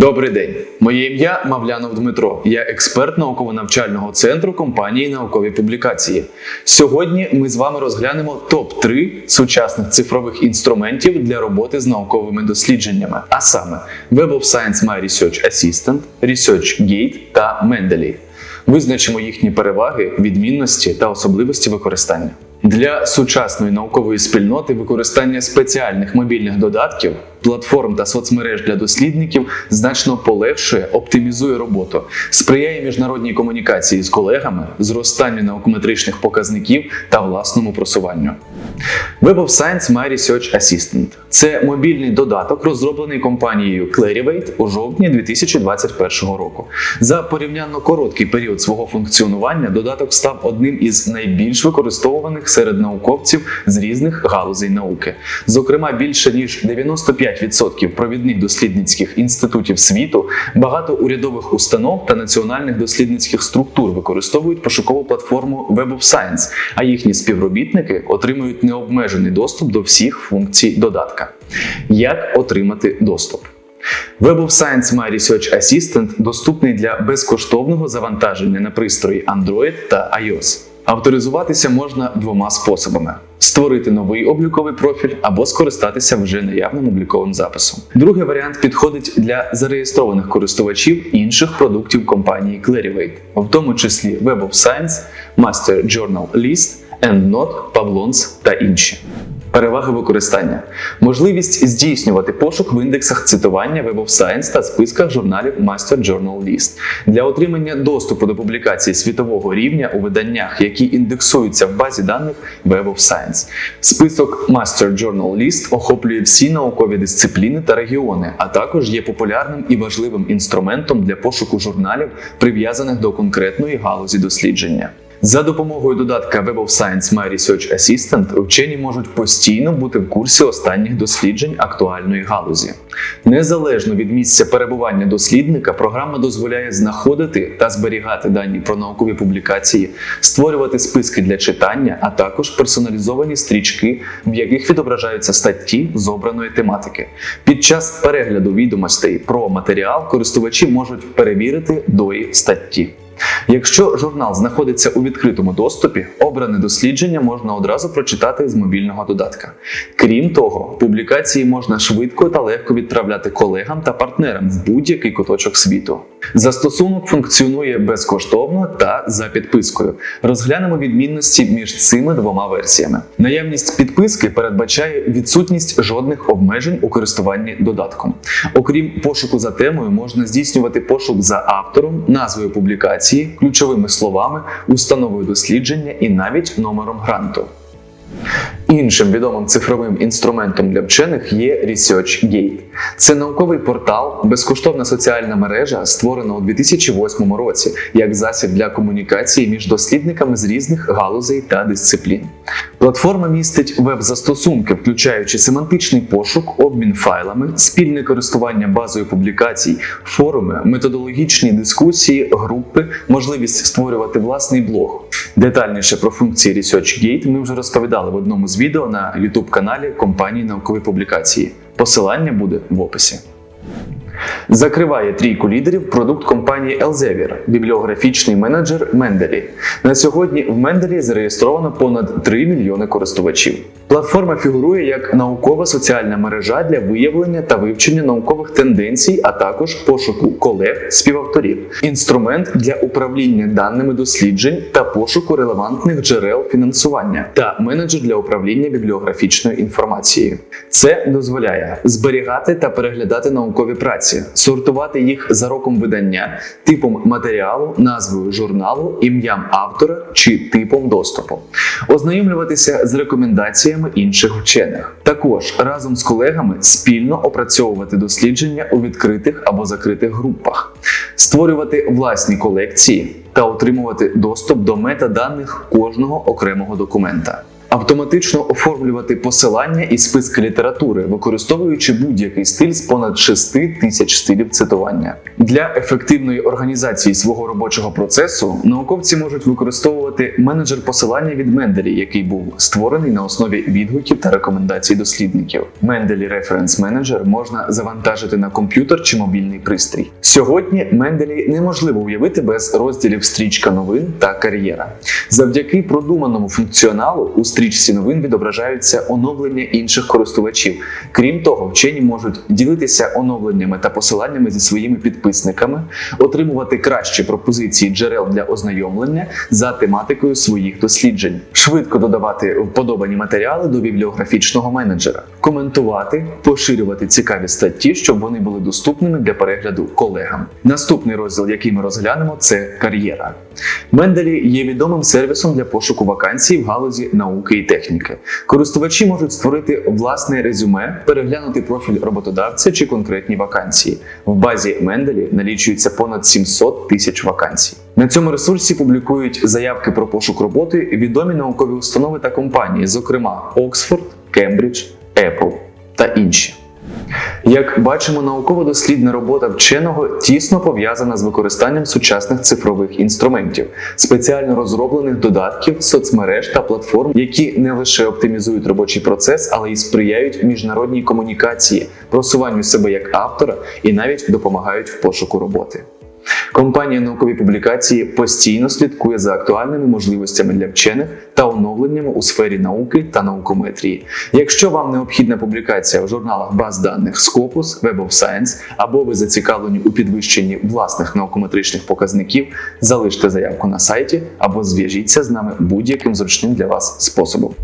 Добрий день, моє ім'я Мавлянов Дмитро. Я експерт науково-навчального центру компанії наукові публікації. Сьогодні ми з вами розглянемо топ 3 сучасних цифрових інструментів для роботи з науковими дослідженнями, а саме Web of Science My Research Assistant, ResearchGate та Mendeley. Визначимо їхні переваги, відмінності та особливості використання. Для сучасної наукової спільноти використання спеціальних мобільних додатків, платформ та соцмереж для дослідників значно полегшує, оптимізує роботу, сприяє міжнародній комунікації з колегами, зростанню наукометричних показників та власному просуванню. Web of Science My Research Assistant – це мобільний додаток, розроблений компанією Clarivate у жовтні 2021 року. За порівнянно короткий період свого функціонування додаток став одним із найбільш використовуваних серед науковців з різних галузей науки. Зокрема, більше ніж 95% провідних дослідницьких інститутів світу, багато урядових установ та національних дослідницьких структур використовують пошукову платформу Web of Science, а їхні співробітники отримують необмежений доступ до всіх функцій додатка. Як отримати доступ? Web of Science My Research Assistant доступний для безкоштовного завантаження на пристрої Android та iOS. Авторизуватися можна двома способами: створити новий обліковий профіль або скористатися вже наявним обліковим записом. Другий варіант підходить для зареєстрованих користувачів інших продуктів компанії Clarivate, в тому числі Web of Science, Master Journal List, EndNote, Pavlons та інші. Переваги використання: можливість здійснювати пошук в індексах цитування Web of Science та списках журналів Master Journal List для отримання доступу до публікацій світового рівня у виданнях, які індексуються в базі даних Web of Science. Список Master Journal List охоплює всі наукові дисципліни та регіони, а також є популярним і важливим інструментом для пошуку журналів, прив'язаних до конкретної галузі дослідження. За допомогою додатка Web of Science My Research Assistant вчені можуть постійно бути в курсі останніх досліджень актуальної галузі. Незалежно від місця перебування дослідника, програма дозволяє знаходити та зберігати дані про наукові публікації, створювати списки для читання, а також персоналізовані стрічки, в яких відображаються статті з обраної тематики. Під час перегляду відомостей про матеріал користувачі можуть перевірити дої статті. Якщо журнал знаходиться у відкритому доступі, обране дослідження можна одразу прочитати з мобільного додатка. Крім того, публікації можна швидко та легко відправляти колегам та партнерам в будь-який куточок світу. Застосунок функціонує безкоштовно та за підпискою. Розглянемо відмінності між цими двома версіями. Наявність підписки передбачає відсутність жодних обмежень у користуванні додатком. Окрім пошуку за темою, можна здійснювати пошук за автором, назвою публікації, ключовими словами, установою дослідження і навіть номером гранту. Іншим відомим цифровим інструментом для вчених є ResearchGate. Це науковий портал, безкоштовна соціальна мережа, створена у 2008 році як засіб для комунікації між дослідниками з різних галузей та дисциплін. Платформа містить веб-застосунки, включаючи семантичний пошук, обмін файлами, спільне користування базою публікацій, форуми, методологічні дискусії, групи, можливість створювати власний блог. Детальніше про функції ResearchGate ми вже розповідали в одному з відео на YouTube каналі компанії наукові публікації. Посилання буде в описі. Закриває трійку лідерів продукт компанії Elsevier – бібліографічний менеджер Mendeley. На сьогодні в Mendeley зареєстровано понад 3 мільйони користувачів. Платформа фігурує як наукова соціальна мережа для виявлення та вивчення наукових тенденцій, а також пошуку колег співавторів, інструмент для управління даними досліджень та пошуку релевантних джерел фінансування та менеджер для управління бібліографічною інформацією. Це дозволяє зберігати та переглядати наукові праці, сортувати їх за роком видання, типом матеріалу, назвою журналу, ім'ям автора чи типом доступу, ознайомлюватися з рекомендаціями інших вчених. Також разом з колегами спільно опрацьовувати дослідження у відкритих або закритих групах, створювати власні колекції та отримувати доступ до метаданих кожного окремого документа. Автоматично оформлювати посилання і списки літератури, використовуючи будь-який стиль з понад 6 тисяч стилів цитування. Для ефективної організації свого робочого процесу науковці можуть використовувати менеджер посилання від Менделі, який був створений на основі відгуків та рекомендацій дослідників. Mendeley Reference Manager можна завантажити на комп'ютер чи мобільний пристрій. Сьогодні Менделі неможливо уявити без розділів стрічка новин та кар'єра. Завдяки продуманому функціоналу у стрічці новин відображаються оновлення інших користувачів. Крім того, вчені можуть ділитися оновленнями та посиланнями зі своїми підписниками, отримувати кращі пропозиції джерел для ознайомлення за тематикою своїх досліджень, швидко додавати вподобані матеріали до бібліографічного менеджера, коментувати, поширювати цікаві статті, щоб вони були доступними для перегляду колегам. Наступний розділ, який ми розглянемо, це кар'єра. Менделі є відомим сервісом для пошуку вакансій в галузі науки і техніки. Користувачі можуть створити власне резюме, переглянути профіль роботодавця чи конкретні вакансії. В базі Менделі налічується понад 700 тисяч вакансій. На цьому ресурсі публікують заявки про пошук роботи відомі наукові установи та компанії, зокрема Оксфорд, Кембридж, Apple та інші. Як бачимо, науково-дослідна робота вченого тісно пов'язана з використанням сучасних цифрових інструментів, спеціально розроблених додатків, соцмереж та платформ, які не лише оптимізують робочий процес, але й сприяють міжнародній комунікації, просуванню себе як автора і навіть допомагають в пошуку роботи. Компанія наукові публікації постійно слідкує за актуальними можливостями для вчених та оновленнями у сфері науки та наукометрії. Якщо вам необхідна публікація в журналах баз даних Scopus, Web of Science або ви зацікавлені у підвищенні власних наукометричних показників, залиште заявку на сайті або зв'яжіться з нами будь-яким зручним для вас способом.